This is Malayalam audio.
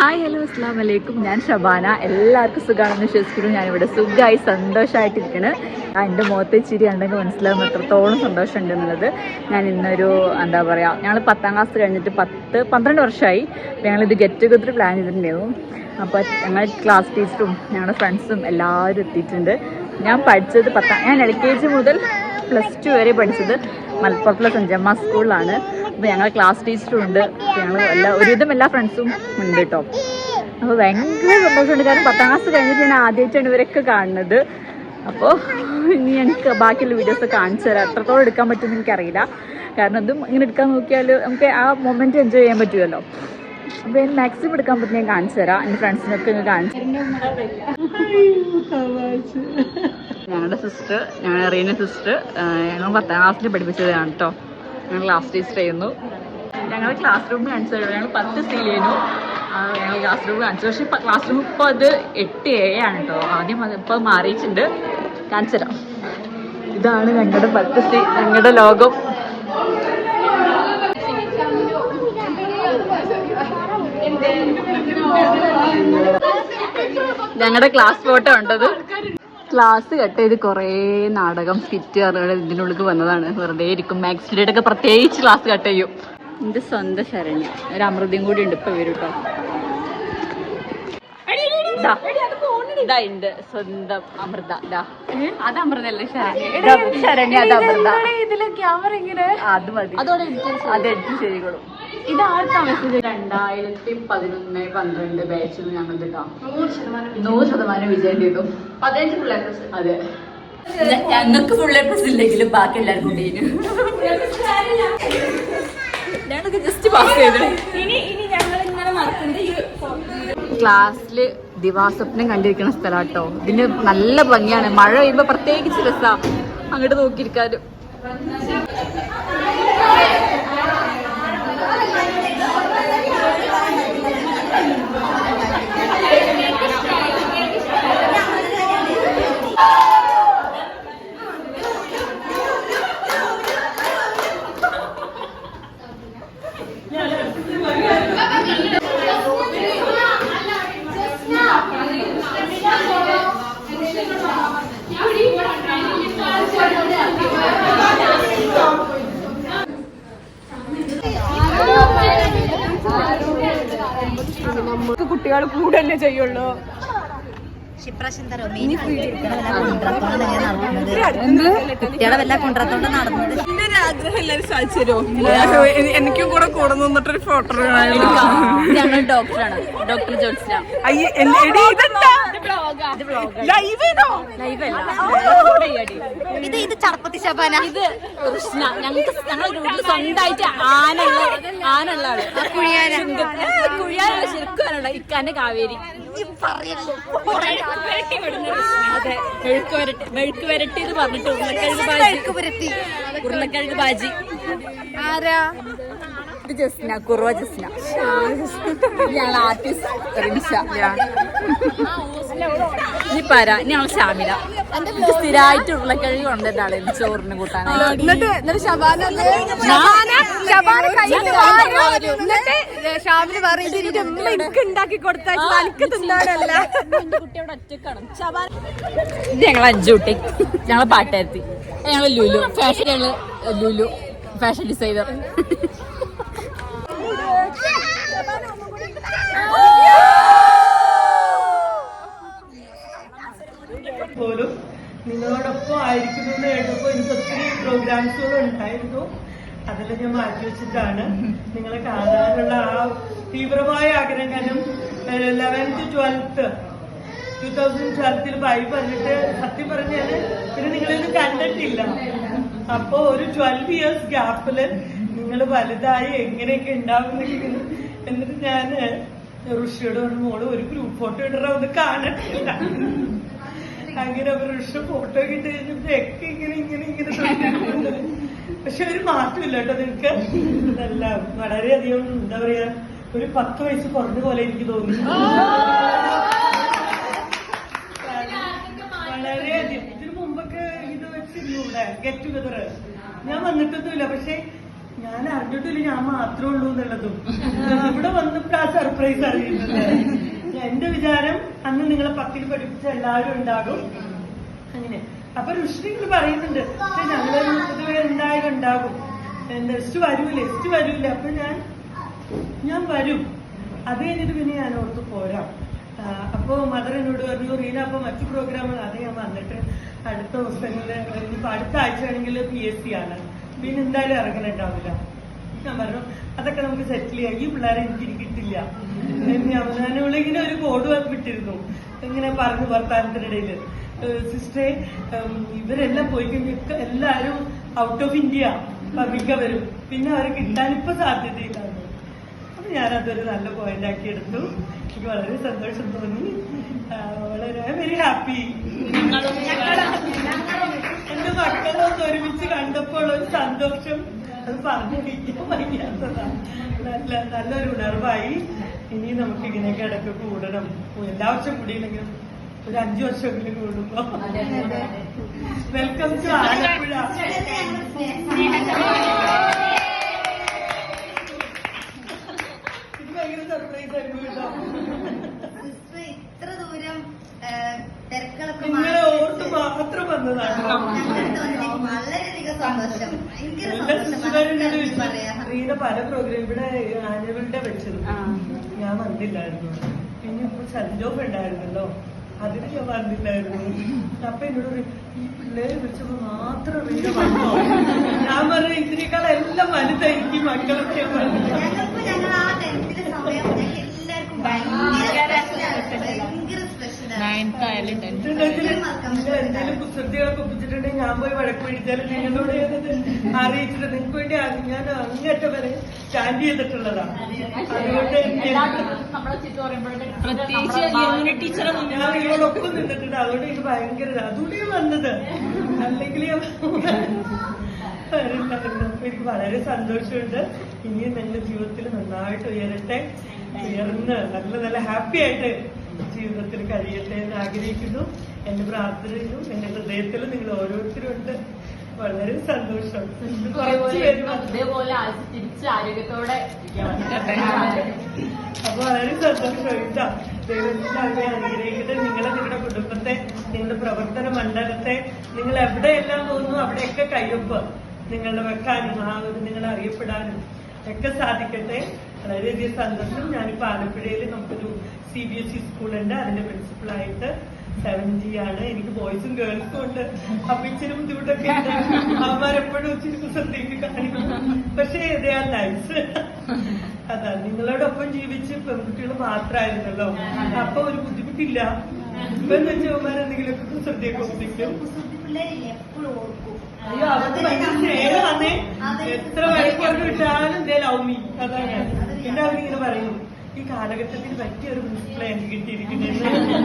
ഹായ് ഹലോ അസ്ലാം വലൈക്കും ഞാൻ ഷബാന. എല്ലാവർക്കും സുഖമാണെന്ന് വിശ്വസിക്കുന്നു. ഞാനിവിടെ സുഖമായി സന്തോഷമായിട്ടിരിക്കണ് എന്റെ മുഖത്തെ ചിരി ഉണ്ടെങ്കിൽ മനസ്സിലാകും എത്രത്തോളം സന്തോഷം ഉണ്ടെന്നുള്ളത് ഞാൻ ഇന്നൊരു എന്താ പറയുക ഞങ്ങൾ പത്താം ക്ലാസ് കഴിഞ്ഞിട്ട് പത്ത് പന്ത്രണ്ട് വർഷമായി ഞങ്ങളിത് ഗെറ്റ് ടുഗദർ പ്ലാൻ ചെയ്തിട്ടുണ്ടായിരുന്നു. അപ്പോൾ ഞങ്ങൾ ക്ലാസ് ടീച്ചറും ഞങ്ങളുടെ ഫ്രണ്ട്സും എല്ലാവരും എത്തിയിട്ടുണ്ട്. ഞാൻ പഠിച്ചത് പത്താം ഞാൻ എൽ കെ ജി മുതൽ പ്ലസ് ടു വരെ പഠിച്ചത് മലപ്പുറത്തുള്ള സെഞ്ചമ്മ സ്കൂളിലാണ് അപ്പോൾ ഞങ്ങൾ ക്ലാസ് ടീച്ചറും ഉണ്ട്. ഞങ്ങൾ എല്ലാ ഒരുവിധം എല്ലാ ഫ്രണ്ട്സും ഉണ്ട് കേട്ടോ അപ്പോൾ ഭയങ്കര സന്തോഷമുണ്ട്. കാരണം പത്താം ക്ലാസ് കഴിഞ്ഞിട്ട് ഞാൻ ആദ്യമായിട്ടാണ് ഇവരൊക്കെ കാണുന്നത്. അപ്പോൾ ഇനി ഞങ്ങൾക്ക് ബാക്കിയുള്ള വീഡിയോസ് കാണിച്ചു തരാം. എത്രത്തോളം എടുക്കാൻ പറ്റുമെന്ന് എനിക്കറിയില്ല. കാരണം അതും ഇങ്ങനെ എടുക്കാൻ നോക്കിയാൽ നമുക്ക് ആ മൊമെന്റ് എൻജോയ് ചെയ്യാൻ പറ്റുമല്ലോ അപ്പോൾ ഞാൻ മാക്സിമം എടുക്കാൻ പറ്റും ഞാൻ കാണിച്ചു തരാം. എന്റെ ഫ്രണ്ട്സിനൊക്കെ കാണിച്ചു ഞങ്ങളുടെ സിസ്റ്റർ ഞങ്ങളുടെ അറിയുന്ന സിസ്റ്റർ ഞങ്ങൾ പത്താം ക്ലാസ്സിൽ പഠിപ്പിച്ചതാണ് കേട്ടോ ഞങ്ങൾ ക്ലാസ് ടീച്ചർ ചെയ്യുന്നു. ഞങ്ങൾ ക്ലാസ് റൂം കാണിച്ചു ഞങ്ങൾ പത്ത് ആ, ഞങ്ങൾ ക്ലാസ് റൂം കാണിച്ചു പക്ഷേ ഇപ്പം ക്ലാസ് റൂം ഇപ്പോൾ അത് എട്ട് എ ആണ് കേട്ടോ ആദ്യം അത് ഇപ്പോൾ മാറിയിട്ടുണ്ട്. കാണിച്ചു തരാം ഇതാണ് ഞങ്ങളുടെ പത്ത് സി ഞങ്ങളുടെ ലോകം. ഞങ്ങളുടെ ക്ലാസ് ഫോട്ടോ ഉണ്ടത് ക്ലാസ് കട്ട് ചെയ്ത് കുറേ നാടകം സ്കിറ്റ് അറിയാതെ ഇതിനുള്ളിൽ വന്നതാണ്. വെറുതെ ഇരിക്കും. മാത്സ് പീരീഡ് ഒക്കെ പ്രത്യേകിച്ച് ക്ലാസ് കട്ട് ചെയ്യും. എന്റെ സ്വന്തം ശരണ്യ. ഒരു അമൃതയും കൂടി ഉണ്ട് ഇപ്പൊ വരും കേട്ടോ ഉണ്ട് സ്വന്തം അമൃത. അത് അമൃതല്ലേ ശരണ്യ? ശരണ്യ അത് അമൃത. അത് മതി. അതോടെ അത് എടുത്ത് ശരികളും ഇത് ആർക്കാ മെസ്സേജ് രണ്ടായിരത്തി പതിനൊന്ന് പന്ത്രണ്ട് ബാച്ചിൽ ഞങ്ങൾ കേട്ടോ നൂറ് ശതമാനം നൂറ് ശതമാനം വിജയം ചെയ്തു പതിനഞ്ച് പിള്ളേർക്ക് അതെ. ഞങ്ങൾക്ക് ഫുൾ എ പ്ലസ് ഇല്ലെങ്കിലും ബാക്കി എല്ലാവർക്കും ക്ലാസ്സിൽ ഞങ്ങളൊക്കെ ജസ്റ്റ് പാസ് ചെയ്തു. ഇനി ഇനി ഞങ്ങൾ ഇങ്ങനെ മറക്കുന്നത് ഈ ക്ലാസ്സിൽ ദിവാസ്വപ്നം കണ്ടിരിക്കുന്ന സ്ഥലം കേട്ടോ ഇതിന് നല്ല ഭംഗിയാണ്. മഴ പെയ്യുമ്പോ പ്രത്യേകിച്ച് രസാ. അങ്ങോട്ട് നോക്കിയിരിക്കാനും. കുട്ടികൾ കൂടല്ലേ ചെയ്യുള്ളൂ. എനിക്കും കൂടെ കൂടെ നിന്നിട്ടൊരു ഫോട്ടോ ഞങ്ങൾ ഡോക്ടറാണ്. ഡോക്ടർ ജോത്സ്ന ഇത് ഇത് ശബാന. ഇത് കൃഷ്ണ. ഞങ്ങൾക്ക് ഞങ്ങളുടെ ഗ്രൂപ്പിൽ സ്വന്തമായിട്ട് ആനുള്ള ആനുള്ള ആൾ കുഴിയാന. കുഴിയാന ശരിക്കും ഇക്കാന്റെ കാവേരി. അതെ. മെഴുക്ക് വരട്ടി എന്ന് പറഞ്ഞിട്ട് ഉരുളക്കിഴങ്ങ് പുരട്ടി. ഉരുളക്കിഴങ്ങ് ബാജി. ആരാ? ഇത് ജസ്ന. കുറുവ ജസ്ന. ഞങ്ങൾ ആർട്ടിസ്റ്റ് റിൻഷ ഇനി പറ ഇനി ഞങ്ങൾ ഷാമില. എനിക്ക് സ്ഥിരമായിട്ട് ഉരുളക്കിഴങ്ങ് കൊണ്ടിട്ടാണ് ചോറിന് കൂട്ടാൻ ഷാമിന് പറയുന്നത് എനിക്ക് ഉണ്ടാക്കി കൊടുത്താൽ എനിക്ക് തിന്നാനല്ല. ഞങ്ങൾ അഞ്ചുട്ടി ഞങ്ങൾ പാട്ടുകാരത്തി. ഞങ്ങൾ ലുലു. ഫാഷൻ ഞങ്ങൾ ലുലു. ഫാഷൻ ഡിസൈനർ പോലും നിങ്ങളോടൊപ്പം ആയിരിക്കുന്നു എന്ന് കേട്ടപ്പോൾ എനിക്ക് ഒത്തിരി പ്രോഗ്രാംസുകൾ ഉണ്ടായിരുന്നു. അതെല്ലാം ഞാൻ മാറ്റി വെച്ചിട്ടാണ്. നിങ്ങളെ കാണാനുള്ള ആ തീവ്രമായ ആഗ്രഹം കാരണം ലെവൻത്ത് ട്വൽത്ത് ടൂ തൗസൻഡ് ട്വൽത്തിൽ ബൈ പറഞ്ഞിട്ട് സത്യം പറഞ്ഞാൽ പിന്നെ നിങ്ങളിത് കണ്ടിട്ടില്ല. അപ്പോ ഒരു ട്വൽവ് ഇയേഴ്സ് ഗ്യാപ്പിൽ നിങ്ങൾ വലുതായി എങ്ങനെയൊക്കെ ഉണ്ടാവും എന്നിട്ട് ഞാൻ ഋഷിയോട് പറഞ്ഞു മോൾ ഒരു ഗ്രൂപ്പ് ഫോട്ടോ ഇടറ ഒന്ന് കാണട്ടില്ല അങ്ങനെ ഋഷ ഫോട്ടോ കിട്ടി കഴിഞ്ഞപ്പോഴൊക്കെ ഇങ്ങനെ ഇങ്ങനെ ഇങ്ങനെ തോന്നിയിട്ടുണ്ട്. പക്ഷെ ഒരു മാറ്റമില്ല കേട്ടോ നിനക്ക്. നല്ല വളരെയധികം എന്താ പറയാ ഒരു പത്ത് വയസ്സ് കുറഞ്ഞ പോലെ എനിക്ക് തോന്നി. വളരെയധികം. ഇതിനു മുമ്പൊക്കെ ഇത് വെച്ചിരുന്നു ഇവിടെ ഗെറ്റ് ടുഗദർ ഞാൻ വന്നിട്ടൊന്നുമില്ല പക്ഷെ ഞാൻ അറിഞ്ഞിട്ടില്ല ഞാൻ മാത്രമേ ഉള്ളൂ എന്നുള്ളതും. ഇവിടെ വന്നപ്പോ ആ സർപ്രൈസ് അറിയുന്നത്. എന്റെ വിചാരം അന്ന് നിങ്ങളെ പത്തിൽ പഠിപ്പിച്ച എല്ലാവരും ഉണ്ടാകും. അങ്ങനെ. അപ്പൊ ഋഷികൾ പറയുന്നുണ്ട് പക്ഷെ ഞങ്ങളെ മുപ്പത് പേര് ഉണ്ടാകും. ഉണ്ടാകും നെക്സ്റ്റ് വരൂല നെക്സ്റ്റ് വരൂല. അപ്പൊ ഞാൻ ഞാൻ വരും. അത് കഴിഞ്ഞിട്ട് പിന്നെ ഞാൻ ഓർത്ത് പോരാം. അപ്പൊ മദർ എന്നോട് പറഞ്ഞു റീന അപ്പൊ മറ്റു പ്രോഗ്രാമുകൾ അത് ഞാൻ വന്നിട്ട് അടുത്ത ദിവസങ്ങളിൽ ഇപ്പൊ അടുത്ത ആഴ്ച ആണെങ്കിൽ പി എസ് സി ആണ്. പിന്നെ എന്തായാലും ഇറങ്ങലുണ്ടാവില്ല ഞാൻ പറഞ്ഞു അതൊക്കെ നമുക്ക് സെറ്റിൽ ചെയ്യാം. ഈ പിള്ളേരെ എനിക്ക് കിട്ടില്ല. ഇങ്ങനെ ഒരു കോഡ് വിട്ടിരുന്നു ഇങ്ങനെ പറഞ്ഞു വർത്താനത്തിനിടയിൽ സിസ്റ്ററെ ഇവരെല്ലാം പോയി കഴിഞ്ഞാൽ എല്ലാവരും ഔട്ട് ഓഫ് ഇന്ത്യ മിക്കവരും പിന്നെ അവർക്ക് കിട്ടാൻ ഇപ്പൊ സാധ്യതയില്ലായിരുന്നു അപ്പൊ ഞാനതൊരു നല്ല പോയിന്റ് ആക്കി എടുത്തു. എനിക്ക് വളരെ സന്തോഷം തോന്നി. വളരെ വെരി ഹാപ്പി എന്റെ മക്കളൊക്കെ ഒരുമിച്ച് കണ്ടപ്പോൾ ഒരു സന്തോഷം. അത് പറഞ്ഞിരിക്കാൻ വയ്യാത്തതാണ് നല്ല നല്ലൊരു ഉണർവായി. ഇനി നമുക്ക് ഇങ്ങനെയൊക്കെ ഇടയ്ക്ക് കൂടണം. എല്ലാ വർഷം കൂടിയില്ലെങ്കിലും ഒരു അഞ്ചു വർഷമെങ്കിലും കൂടുമ്പോ. Welcome to Alappuzha. ഇത് ഭയങ്കര സർപ്രൈസ് ആയിരുന്നു കേട്ടോ. ഇത്ര ദൂരം തിരക്കളൊക്കെ തിരക്കുകളൊക്കെ മാത്രം വന്നതാണ്. സന്തോഷം. സന്തോഷം. റീന പല പ്രോഗ്രാം ഇവിടെ ആനുവലിന്റെ വെച്ചത്. ഞാൻ വന്നില്ലായിരുന്നു. പിന്നെ ഇപ്പൊ ഓഫ് ഉണ്ടായിരുന്നല്ലോ. അതിന് ഞാൻ വന്നില്ലായിരുന്നു. അപ്പൊ എന്നോട് ഈ പിള്ളേരെ വിളിച്ചപ്പോ മാത്രം റീന വന്നോ? ഞാൻ പറഞ്ഞു ഇതിനേക്കാൾ എല്ലാം വലുതായിരിക്കും ഈ മക്കളൊക്കെ ഭയങ്കര നിങ്ങൾ എന്തെങ്കിലും കുസൃതികളൊക്കെ ഒപ്പിച്ചിട്ടുണ്ടെങ്കിൽ ഞാൻ പോയി വഴക്ക് പിടിച്ചാലും നിങ്ങളോട് അറിയിച്ചിട്ട് നിങ്ങൾക്ക് വേണ്ടി ഞാൻ അങ്ങേറ്റം വരെ സ്റ്റാൻഡ് ചെയ്തിട്ടുള്ളതാണ് അതുകൊണ്ട് ഞാൻ നിന്നിട്ടുണ്ട്. അതുകൊണ്ട് എനിക്ക് ഭയങ്കര. അതുകൊണ്ട് ഞാൻ വന്നത്. അല്ലെങ്കിൽ ഞാൻ എനിക്ക് വളരെ സന്തോഷമുണ്ട്. ഇനിയും നിങ്ങളുടെ ജീവിതത്തിൽ നന്നായിട്ട് ഉയരട്ടെ. ഉയർന്ന് നല്ല നല്ല ഹാപ്പി ആയിട്ട് ജീവിതത്തിൽ കഴിയട്ടെ എന്ന് ആഗ്രഹിക്കുന്നു. എന്റെ പ്രാർത്ഥനയിലും എന്റെ ഹൃദയത്തിലും നിങ്ങൾ ഓരോരുത്തരും ഉണ്ട്. വളരെ സന്തോഷം. തിരിച്ച് ആരോഗ്യത്തോടെ അപ്പൊ വളരെ സന്തോഷമായിട്ടാ ദൈവത്തിന്റെ അനുഗ്രഹിക്കട്ടെ. നിങ്ങളെ നിങ്ങളുടെ കുടുംബത്തെ നിങ്ങളുടെ പ്രവർത്തന മണ്ഡലത്തെ നിങ്ങൾ എവിടെയെല്ലാം തോന്നുന്നു അവിടെയൊക്കെ കയ്യൊപ്പ് നിങ്ങളുടെ വെക്കാനും ആ ഒരു നിങ്ങളെ അറിയപ്പെടാനും ഒക്കെ സാധിക്കട്ടെ. വളരെയധികം സന്തോഷം. ഞാനിപ്പോ ആലപ്പുഴയിൽ നമുക്കൊരു സി ബി എസ് ഇ സ്കൂളുണ്ട്. അതിന്റെ പ്രിൻസിപ്പളായിട്ട് സെവന്റി ആണ്. എനിക്ക് ബോയ്സും ഗേൾസും ഉണ്ട്. അപ്പൊ ഇച്ചിരി ബുദ്ധിമുട്ടൊക്കെ ഉണ്ട് അവന്മാരെപ്പോഴും ഇച്ചിരി കുസൃതിക്ക് കാണിക്കും പക്ഷേ ദേ ആർ നൈസ് അതാ നിങ്ങളോടൊപ്പം ജീവിച്ച് പെൺകുട്ടികൾ മാത്രമായിരുന്നല്ലോ. അപ്പൊ ഒരു ബുദ്ധിമുട്ടില്ല. ഇപ്പൊ എന്ന് വെച്ചാൽ അവന്മാരെന്തെങ്കിലുമൊക്കെ കുസൃതിയൊക്കെ ഒപ്പിക്കും. എത്ര വഴക്കോട്ട് വിട്ടാലും ദേ ലവ് അതാണ്. പിന്നെ അവരിങ്ങനെ പറയും. ഈ കാലഘട്ടത്തിൽ പറ്റിയ ഒരു പ്രിൻസിപ്പളെ എനിക്ക് കിട്ടിയിരിക്കുന്നത്.